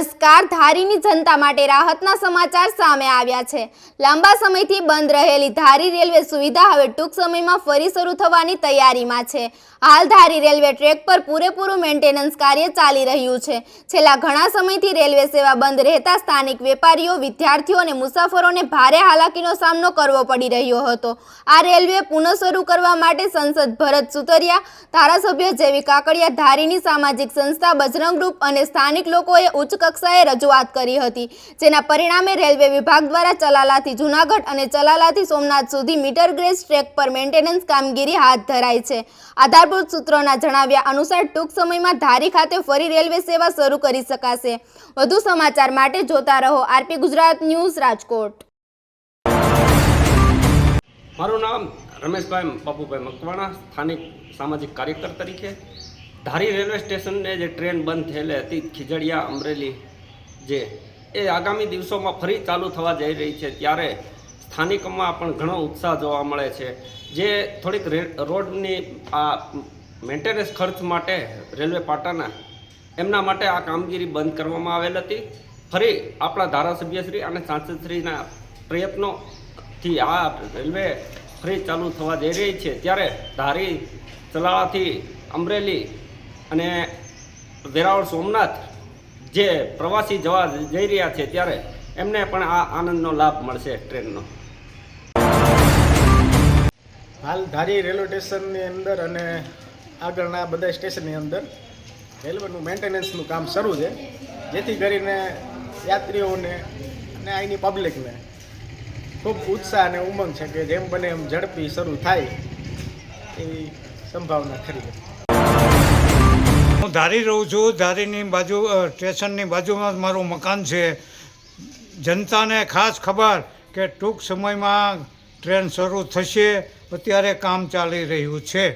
નમસ્કાર ધારીની જનતા માટે રાહતના સમાચાર સામે આવ્યા છે. લાંબા સમયથી બંધ રહેલી ધારી રેલવે સુવિધા હવે ટૂંક સમયમાં ફરી શરૂ થવાની તૈયારીમાં છે. હાલ ધારી રેલવે ટ્રેક પર પૂરેપૂરું મેન્ટેનન્સ કાર્ય ચાલી રહ્યું છે. છેલ્લા ઘણા સમયથી રેલવે સેવા બંધ રહેતા સ્થાનિક વેપારીઓ, વિદ્યાર્થીઓ અને મુસાફરોને ભારે હાલાકીનો સામનો કરવો પડી રહ્યો હતો. આ રેલવે પુનઃ શરૂ કરવા માટે સંસદ ભરત સુતરિયા, ધારાસભ્ય જેવી કાકડિયા ધારીની સામાજિક સંસ્થા, બજરંગ ગ્રુપ અને સ્થાનિક લોકોએ ઉચ્ચ કક્ષાએ રજૂઆત કરી હતી, જેના પરિણામે રેલવે વિભાગ દ્વારા ચલાલાથી જૂનાગઢ અને ચલાલાથી સોમનાથ સુધી મીટર ગ્રેજ ટ્રેક પર મેન્ટેનન્સ કામગીરી હાથ ધરાઈ છે. આધારભૂત સૂત્રોના જણાવ્યા અનુસાર, ટૂંક સમયમાં ધારી ખાતે ફરી રેલવે સેવા શરૂ કરી શકાશે. વધુ સમાચાર માટે જોતા રહો આરપી ગુજરાત ન્યૂઝ રાજકોટ. મારું નામ રમેશભાઈ બાપુભાઈ મકવાણા, સ્થાનિક સામાજિક કાર્યકર તરીકે ધારી રેલવે સ્ટેશનને જે ટ્રેન બંધ થયેલી હતી, ખીજડીયા, અમરેલી જે, એ આગામી દિવસોમાં ફરી ચાલુ થવા જઈ રહી છે. ત્યારે સ્થાનિકોમાં પણ ઘણો ઉત્સાહ જોવા મળે છે. જે થોડીક રોડની આ મેન્ટેનન્સ ખર્ચ માટે રેલવે પાટાના, એમના માટે આ કામગીરી બંધ કરવામાં આવેલ હતી. ફરી આપણા ધારાસભ્યશ્રી અને સાંસદશ્રીના પ્રયત્નોથી આ રેલવે ફરી ચાલુ થવા જઈ રહી છે. ત્યારે ધારી ચલાળાથી અમરેલી અને વેરાવળ સોમનાથ જે પ્રવાસી જવા જઈ રહ્યા છે ત્યારે એમને પણ આ આનંદનો લાભ મળશે ટ્રેનનો. હાલ ધારી રેલવે સ્ટેશનની અંદર અને આગળના બધા સ્ટેશનની અંદર રેલવેનું મેન્ટેનન્સનું કામ શરૂ છે, જેથી કરીને યાત્રીઓને અને અહીંની પબ્લિકને ખૂબ ઉત્સાહ અને ઉમંગ છે કે જેમ બને એમ ઝડપી શરૂ થાય એવી સંભાવના ખરી હું ધારી રહું છું, ધારીની બાજુ સ્ટેશનની બાજુમાં મારું મકાન છે. જનતાને ખાસ ખબર કે ટૂંક સમયમાં ટ્રેન શરૂ થશે. અત્યારે કામ ચાલી રહ્યું છે.